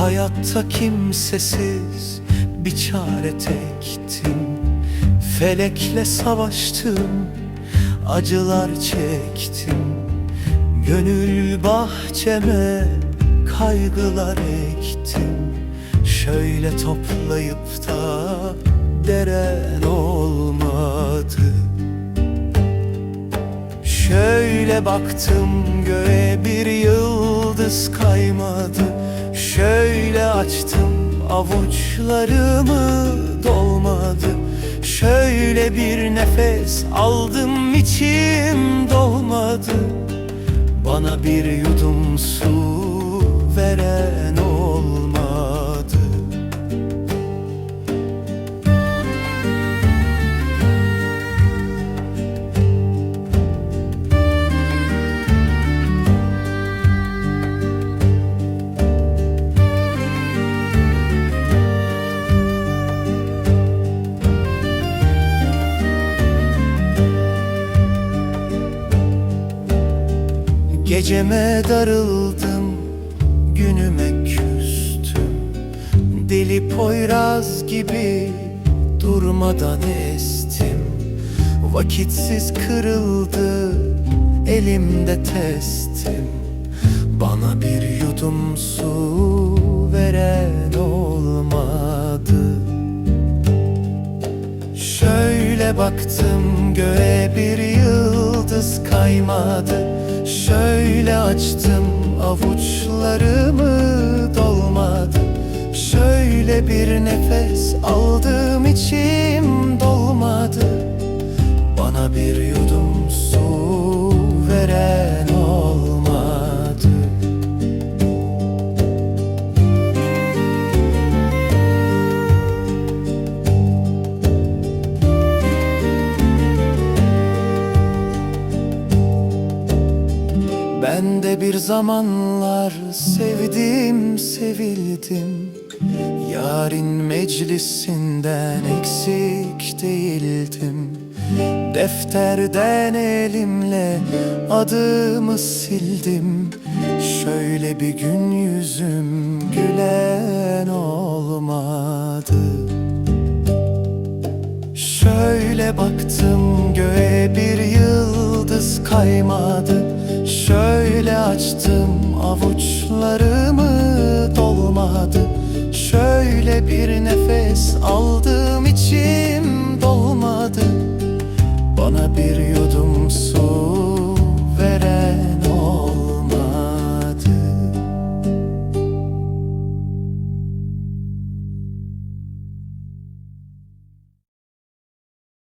Hayatta kimsesiz bir çare tektim. Felekle savaştım, acılar çektim. Gönül bahçeme kaygılar ektim. Şöyle toplayıp da deren olmadı. Şöyle baktım göğe bir yıldız kaymadı açtım avuçlarımı dolmadı. Şöyle bir nefes aldım içim dolmadı. Bana bir yudum su Geceme darıldım, günüme küstüm. Deli poyraz gibi durmadan estim. Vakitsiz kırıldı elimde testim. Bana bir yudum su veren olmadı. Şöyle baktım göğe bir yıldız kaymadı. Şöyle açtım avuçlarımı dolmadı. Şöyle bir nefes aldım Ben de bir zamanlar sevdim, sevildim. Yarın meclisinden eksik değildim. Defterden elimle adımı sildim. Şöyle bir gün yüzüm gülen olmadı. Şöyle baktım göğe bir yıldız kaymadı avuçlarımı dolmadı. Şöyle bir nefes aldım içim dolmadı